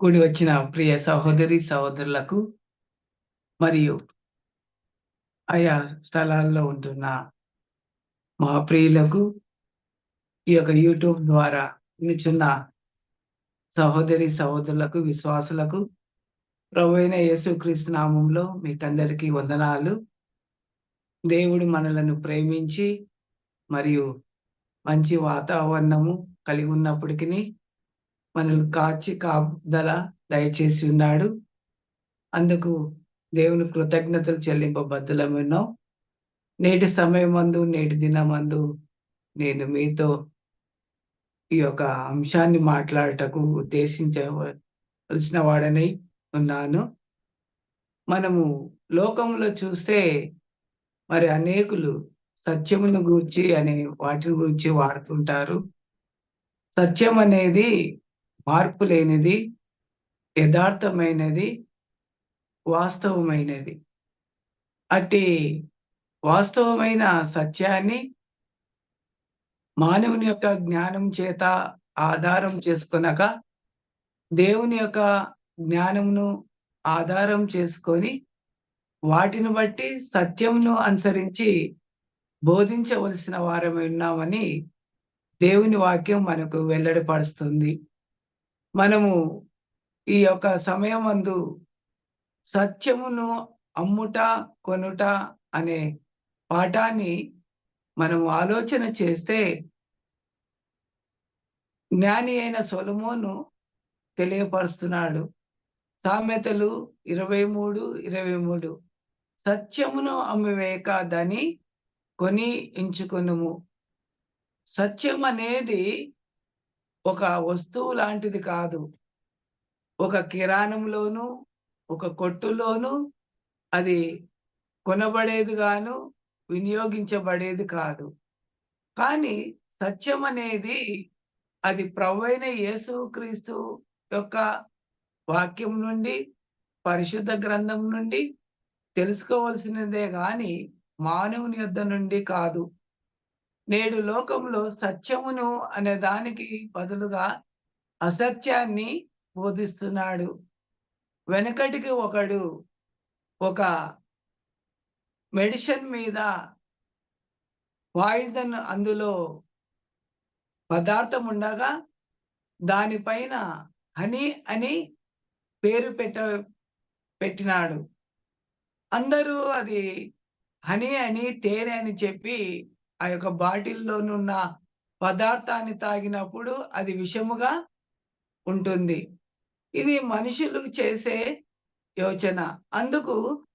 కూడి వచ్చిన ప్రియ సహోదరి సహోదరులకు మరియు ఆయా స్థలాల్లో ఉంటున్న మా ప్రియులకు ఈ యొక్క యూట్యూబ్ ద్వారా నిలుచున్న సహోదరి సహోదరులకు విశ్వాసులకు ప్రభు అయిన యేసుక్రీస్తు నామంలో మీకందరికీ వందనాలు. దేవుడు మనలను ప్రేమించి మరియు మంచి వాతావరణము కలిగి ఉన్నప్పటికీ మనల్ని కాచి కాపుదల దయచేసి ఉన్నాడు. అందుకు దేవుని కృతజ్ఞతలు చెల్లింపబద్దులమన్నాం నేటి సమయం మందు నేటి దినమందు నేను మీతో ఈ యొక్క అంశాన్ని మాట్లాడటకు ఉద్దేశించవలసిన వాడనై ఉన్నాను. మనము లోకంలో చూస్తే మరి అనేకులు సత్యమును గూర్చి అనే వాటిని గురించి వాడుతుంటారు. సత్యం అనేది మార్పు లేనిది యథార్థమైనది వాస్తవమైనది. అట్టి వాస్తవమైన సత్యాన్ని మానవుని యొక్క జ్ఞానం చేత ఆధారం చేసుకొనక దేవుని యొక్క జ్ఞానమును ఆధారం చేసుకొని వాటిని బట్టి సత్యంను అనుసరించి బోధించవలసిన వారమై ఉన్నామని దేవుని వాక్యం మనకు వెల్లడిపరుస్తుంది. మనము ఈ యొక్క సమయం అందు సత్యమును అమ్ముట కొనుట అనే పాఠాన్ని మనం ఆలోచన చేస్తే జ్ఞాని అయిన సొలమోను తెలియపరుస్తున్నాడు. సామెతలు ఇరవై మూడు ఇరవై మూడు. సత్యమును అమ్మివేక కాదని కొని ఎంచుకునుము సత్యం అనేది ఒక వస్తువు లాంటిది కాదు. ఒక కిరాణంలోను ఒక కొట్టులోను అది కొనబడేది గాను వినియోగించబడేది కాదు. కానీ సత్యం అనేది అది ప్రవైన యేసు క్రీస్తు యొక్క వాక్యం నుండి పరిశుద్ధ గ్రంథం నుండి తెలుసుకోవలసినదే గాని మానవుని యొద్ద నుండి కాదు. నేడు లోకంలో సత్యమును అనే దానికి బదులుగా అసత్యాన్ని బోధిస్తున్నాడు. వెనకటికి ఒకడు ఒక మెడిసిన్ మీద పాయిజన్ అందులో పదార్థం ఉండగా దానిపైన హనీ అని పేరు పెట్ట పెట్టినాడు. అందరూ అది హనీ అని తేనె అని చెప్పి ఆ యొక్క బాటిల్లోనున్న పదార్థాన్ని తాగినప్పుడు అది విషముగా ఉంటుంది. ఇది మనుషులు చేసే యోచన. అందుకు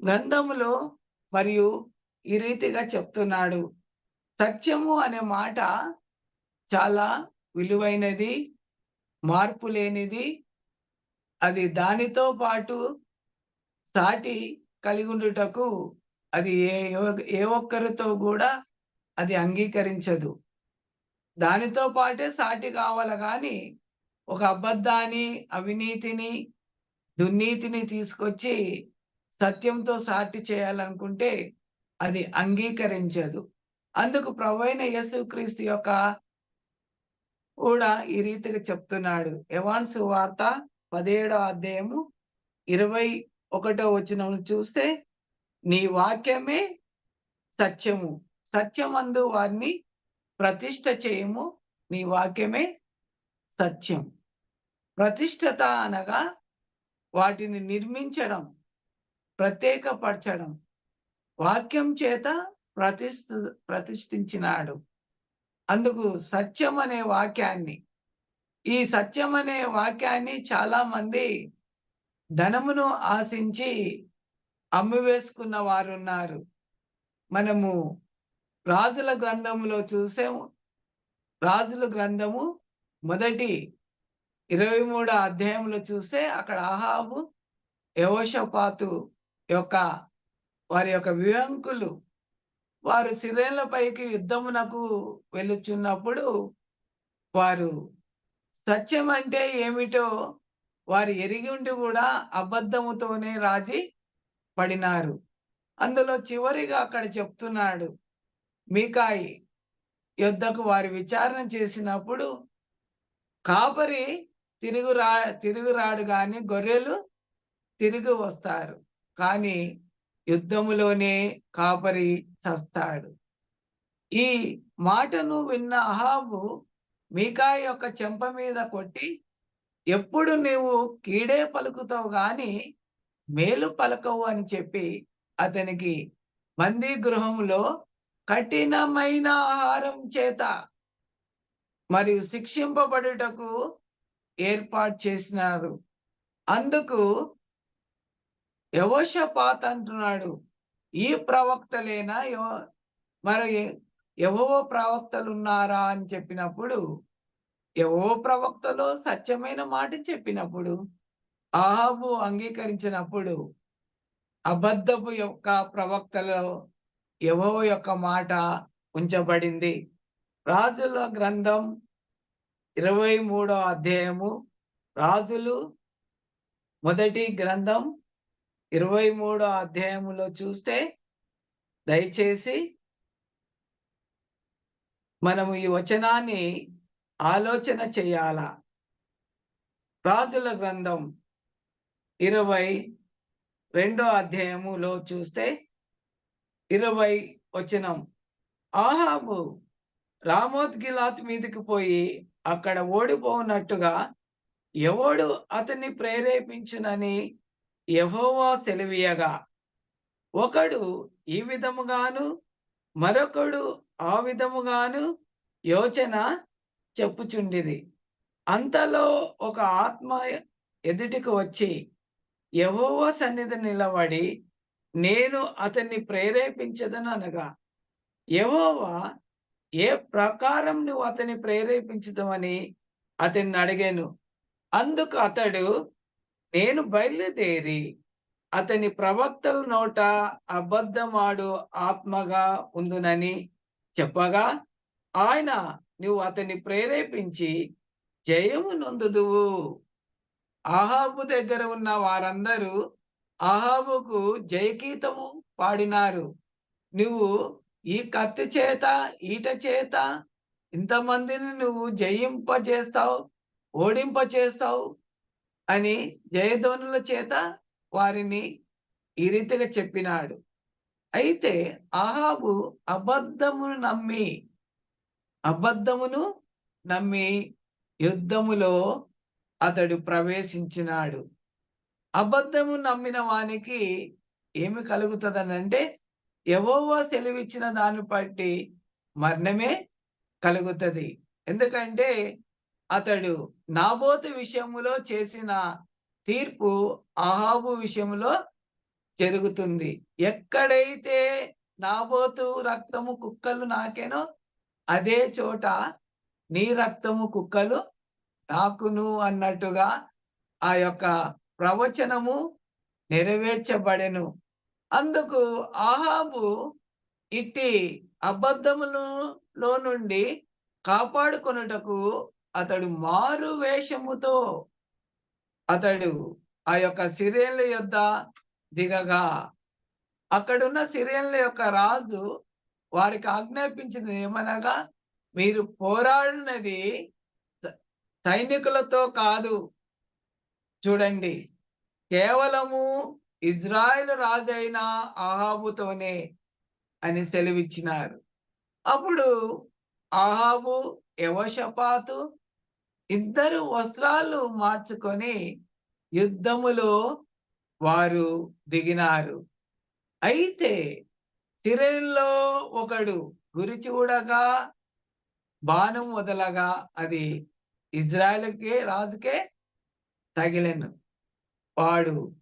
గ్రంథములో మరియు ఈ రీతిగా చెప్తున్నాడు. సత్యము అనే మాట చాలా విలువైనది మార్పు లేనిది అది దానితో పాటు సాటి కలిగి ఉండుటకు అది ఏ ఏ ఒక్కరితో కూడా అది అంగీకరించదు. దానితో పాటే సాటి కావాలి కానీ ఒక అబద్ధాన్ని అవినీతిని దుర్నీతిని తీసుకొచ్చి సత్యంతో సాటి చేయాలనుకుంటే అది అంగీకరించదు. అందుకు ప్రవైన యేసుక్రీస్తు యొక్క కూడా ఈ రీతిగా చెప్తున్నాడు. ఎవాన్స్ వార్త పదిహేడో అధ్యాయము ఇరవై ఒకటో వచ్చిన చూస్తే నీ వాక్యమే సత్యము. సత్యమందు వారిని ప్రతిష్ట చేయము నీ వాక్యమే సత్యం ప్రతిష్టత అనగా వాటిని నిర్మించడం ప్రత్యేకపరచడం. వాక్యం చేత ప్రతిష్ఠ ప్రతిష్ఠించినాడు. అందుకు సత్యం అనే వాక్యాన్ని. ఈ సత్యం అనే వాక్యాన్ని చాలా మంది ధనమును ఆశించి అమ్మివేసుకున్న వారు ఉన్నారు మనము రాజుల గ్రంథములో చూసాము. రాజుల గ్రంథము మొదటి ఇరవై మూడో అధ్యాయంలో చూస్తే అక్కడ అహాబు యవోషపాతు యొక్క వారి యొక్క వివంకులు వారు సిరేళ్ళపైకి యుద్ధమునకు వెళ్ళుచున్నప్పుడు వారు సత్యం అంటే ఏమిటో వారు ఎరిగి ఉండి కూడా అబద్ధముతోనే రాజీ పడినారు. అందులో చివరిగా అక్కడ చెప్తున్నాడు మీకాయి యుద్ధకు వారి విచారణ చేసినప్పుడు కాపరి తిరుగు రా తిరుగురాడు గాని గొర్రెలు తిరిగి వస్తారు. కానీ యుద్ధములోనే కాపరి చస్తాడు. ఈ మాటను విన్న అహాబు మీకాయ యొక్క చెంప మీద కొట్టి ఎప్పుడు నీవు కీడే పలుకుతావు గాని మేలు పలకవు అని చెప్పి అతనికి బందీ గృహంలో కఠినమైన ఆహారం చేత మరియు శిక్షింపబడుటకు ఏర్పాటు చేసినారు అందుకు యవోషపాత్ అంటున్నాడు ఈ ప్రవక్తలేనా? మరి ఎవో ప్రవక్తలు ఉన్నారా అని చెప్పినప్పుడు ఎవో ప్రవక్తలో సత్యమైన మాట చెప్పినప్పుడు ఆహాబు అంగీకరించినప్పుడు అబద్ధపు యొక్క ప్రవక్తలో ఎవో యొక్క మాట ఉంచబడింది. రాజుల గ్రంథం ఇరవై మూడో అధ్యాయము రాజులు మొదటి గ్రంథం ఇరవై మూడో అధ్యాయములో చూస్తే దయచేసి మనము ఈ వచనాన్ని ఆలోచన చేయాలా? రాజుల గ్రంథం ఇరవై రెండో అధ్యాయములో చూస్తే ఇరవై వచనం. ఆహాబు రామోత్ గిలాత్ మీదకి పోయి అక్కడ ఓడిపోనట్టుగా ఎవడు అతన్ని ప్రేరేపించునని ఎహోవా తెలివియగా ఒకడు ఈ విధముగాను మరొకడు ఆ విధముగాను యోచన చెప్పుచుండిరి. అంతలో ఒక ఆత్మ ఎదుటికి వచ్చి ఎవో సన్నిధి నిలబడి నేను అతన్ని ప్రేరేపించదని అనగా ఎవోవా ఏ ప్రకారం నువ్వు అతన్ని ప్రేరేపించదమని అతన్ని అడిగాను. అందుకు అతడు నేను బయలుదేరి అతని ప్రవక్తల నోట అబద్ధమాడు ఆత్మగా ఉందునని చెప్పగా ఆయన నువ్వు అతన్ని ప్రేరేపించి జయము నొందుదువు. ఆహాబు దగ్గర ఉన్న వారందరూ ఆహాబుకు జయగీతము పాడినారు. నువ్వు ఈ కత్తి చేత ఈట చేత ఇంతమందిని నువ్వు జయింపజేస్తావు ఓడింపచేస్తావు అని జయధ్వనుల చేత వారిని ఈ రీతిగా చెప్పినాడు. అయితే ఆహాబు అబద్ధమును నమ్మి అబద్ధమును నమ్మి యుద్ధములో అతడు ప్రవేశించినాడు. అబద్ధము నమ్మిన వానికి ఏమి కలుగుతుందనంటే ఎవోవో తెలివిచ్చిన దాన్ని బట్టి మరణమే కలుగుతుంది. ఎందుకంటే అతడు నాబోతు విషయములో చేసిన తీర్పు ఆహాబు విషయంలో జరుగుతుంది. ఎక్కడైతే నాబోతు రక్తము కుక్కలు నాకేనో అదే చోట నీ రక్తము కుక్కలు నాకును అన్నట్టుగా ఆ యొక్క ప్రవచనము నెరవేర్చబడెను. అందుకు ఆహాబు ఇట్టి అబద్ధములలో నుండి కాపాడుకొనుటకు అతడు మారు వేషముతో అతడు ఆ యొక్క సిరియన్ల యొద్ద దిగగా. అక్కడున్న సిరియన్ల యొక్క రాజు వారికి ఆజ్ఞాపించింది ఏమనగా మీరు పోరాడినది స- సైనికులతో కాదు. చూడండి కేవలము ఇజ్రాయెల్ రాజైన ఆహాబుతోనే అని సెలవిచ్చినారు. అప్పుడు ఆహాబు యవషపాతు ఇద్దరు వస్త్రాలు మార్చుకొని యుద్ధములో వారు దిగినారు. అయితే సిరేన్లో ఒకడు గురి చూడగా బాణం వదలగా అది ఇజ్రాయెల్కే రాజుకే తగిలెను. వాడు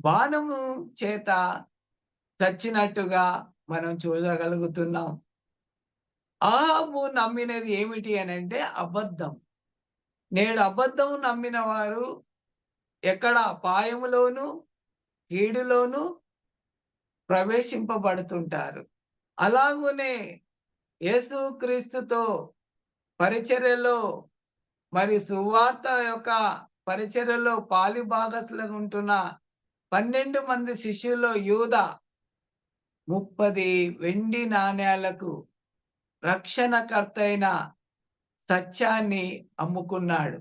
బాణము చేత చచ్చినట్టుగా మనం చూడగలుగుతున్నాం. ఆహాబు నమ్మినది ఏమిటి అని అంటే అబద్ధం. నేడు అబద్ధం నమ్మిన వారు ఎక్కడ? అపాయములోను కీడులోను ప్రవేశింపబడుతుంటారు. అలాగునే యేసుక్రీస్తుతో పరిచర్యలో మరి సువార్త యొక్క పరిచర్యలో పాలి భాగస్లుగా ఉంటున్న పన్నెండు మంది శిష్యుల్లో యూద ముప్పది వెండి నాణేలకు రక్షణకర్తైన సత్యాన్ని అమ్ముకున్నాడు.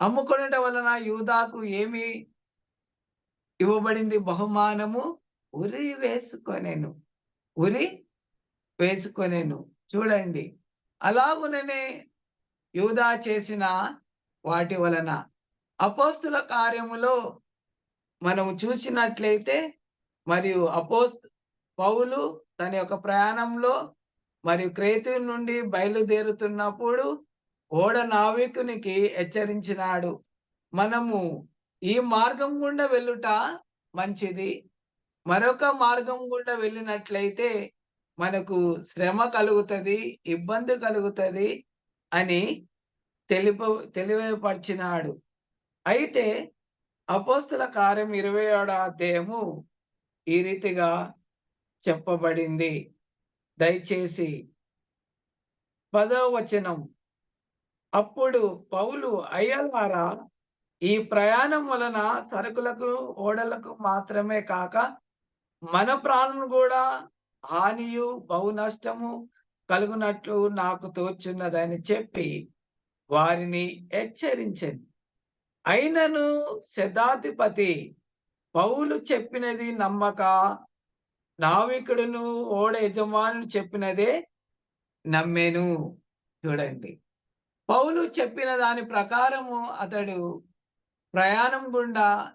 అమ్ముకొనుట వలన యూదాకు ఏమి ఇవ్వబడింది? బహుమానము ఉరి వేసుకొనెను ఉరి వేసుకొనెను. చూడండి అలాగుననే యూదా చేసిన వాటి వలన అపోస్తుల కార్యములో మనం చూసినట్లయితే మరియు అపోస్తు పౌలు తన యొక్క ప్రయాణంలో మరియు క్రేతు నుండి బయలుదేరుతున్నప్పుడు ఓడ నావికునికి హెచ్చరించినాడు. మనము ఈ మార్గం గుండా వెళ్ళుట మంచిది. మరొక మార్గం గుండా వెళ్ళినట్లయితే మనకు శ్రమ కలుగుతుంది ఇబ్బంది కలుగుతుంది అని తెలిప తెలియపరిచినాడు. అయితే అపోస్తుల కార్యం ఇరవై ఏడో అధ్యాయము ఈ రీతిగా చెప్పబడింది. దయచేసి పదవ వచనం. అప్పుడు పౌలు అయ్యలారా ఈ ప్రయాణం వలన సరుకులకు ఓడలకు మాత్రమే కాక మన ప్రాణం కూడా హానియు బహు నష్టము కలుగునట్లు నాకు తోచున్నదని చెప్పి వారిని హెచ్చరించింది అయినను శతాధిపతి పౌలు చెప్పినది నమ్మక నావికుడును ఓడ యజమానులు చెప్పినదే నమ్మేను. చూడండి. పౌలు చెప్పిన దాని ప్రకారము అతడు ప్రయాణం గుండా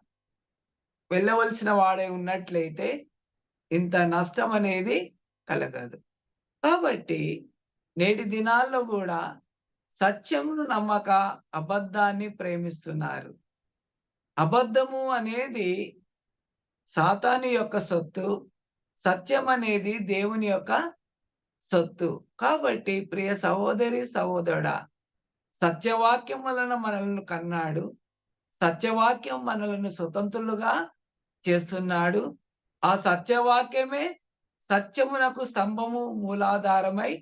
వెళ్ళవలసిన వాడే ఉన్నట్లయితే ఇంత నష్టం అనేది కలగదు. కాబట్టి నేటి దినాల్లో కూడా సత్యమును నమ్మక అబద్ధాన్ని ప్రేమిస్తున్నారు. అబద్ధము అనేది సాతాని యొక్క సొత్తు సత్యం అనేది దేవుని యొక్క సొత్తు. కాబట్టి ప్రియ సహోదరి సహోదరుడా సత్యవాక్యం వలన మనల్ని కన్నాడు. సత్యవాక్యం మనలను స్వతంత్రులుగా చేస్తున్నాడు. ఆ సత్యవాక్యమే సత్యమునకు స్తంభము మూలాధారమై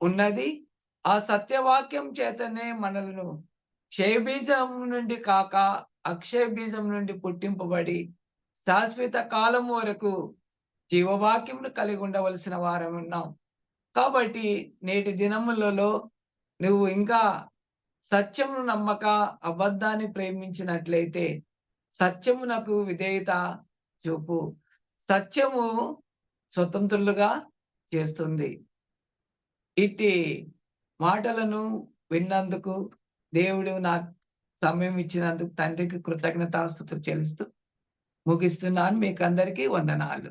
ఉన్నది. ఆ సత్యవాక్యం చేతనే మనలను క్షయబీజం నుండి కాక అక్షయ బీజం నుండి పుట్టింపబడి శాశ్వత కాలం వరకు జీవవాక్యంను కలిగి ఉండవలసిన వారం ఉన్నాం. కాబట్టి నేటి దినములలో నువ్వు ఇంకా సత్యమును నమ్మక అబద్ధాన్ని ప్రేమించినట్లయితే సత్యమునకు విధేయత చూపు. సత్యము స్వతంత్రులుగా చేస్తుంది. ఇట్టి మాటలను విన్నందుకు దేవుడు నా సమయం ఇచ్చినందుకు తండ్రికి కృతజ్ఞతాస్తుతులు చెల్లిస్తూ ముగిస్తున్నాను. మీకు అందరికీ వందనాలు.